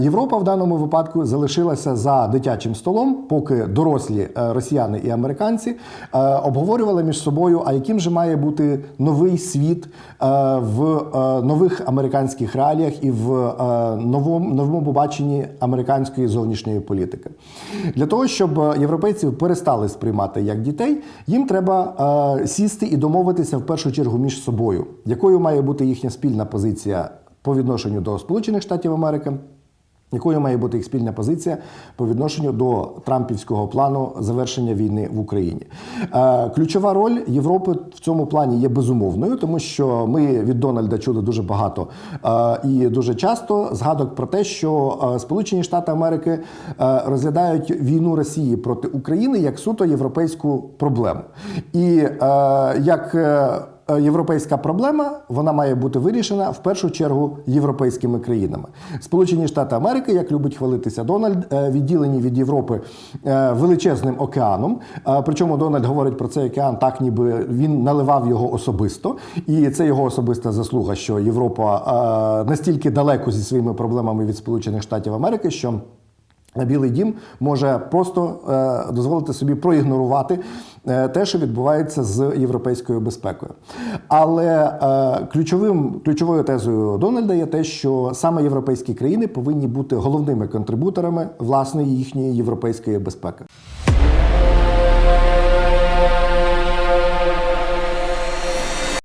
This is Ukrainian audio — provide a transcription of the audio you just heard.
Європа в даному випадку залишилася за дитячим столом, поки дорослі е, росіяни і американці е, обговорювали між собою, а яким же має бути новий світ е, в нових американських реаліях і в новому новому побаченні американської зовнішньої політики. Для того, щоб європейців перестали сприймати як дітей, їм треба сісти і домовитися в першу чергу між собою, якою має бути їхня спільна позиція по відношенню до Сполучених Штатів Америки. Якою має бути їх спільна позиція по відношенню до Трампівського плану завершення війни в Україні? Е, ключова роль Європи в цьому плані є безумовною, тому що ми від Дональда чули дуже багато е, і дуже часто згадок про те, що е, Сполучені Штати Америки розглядають війну Росії проти України як суто європейську проблему. І як європейська проблема вона має бути вирішена в першу чергу європейськими країнами. Сполучені Штати Америки, як любить хвалитися Дональд, е, відділені від Європи е, величезним океаном. Е, Причому Дональд говорить про цей океан, так ніби він наливав його особисто, і це його особиста заслуга, що Європа е, настільки далеко зі своїми проблемами від Сполучених Штатів Америки, що Білий дім може просто е, дозволити собі проігнорувати е, те, що відбувається з європейською безпекою. Але е, ключовим, ключовою тезою Дональда є те, що саме європейські країни повинні бути головними контрибуторами власної їхньої європейської безпеки.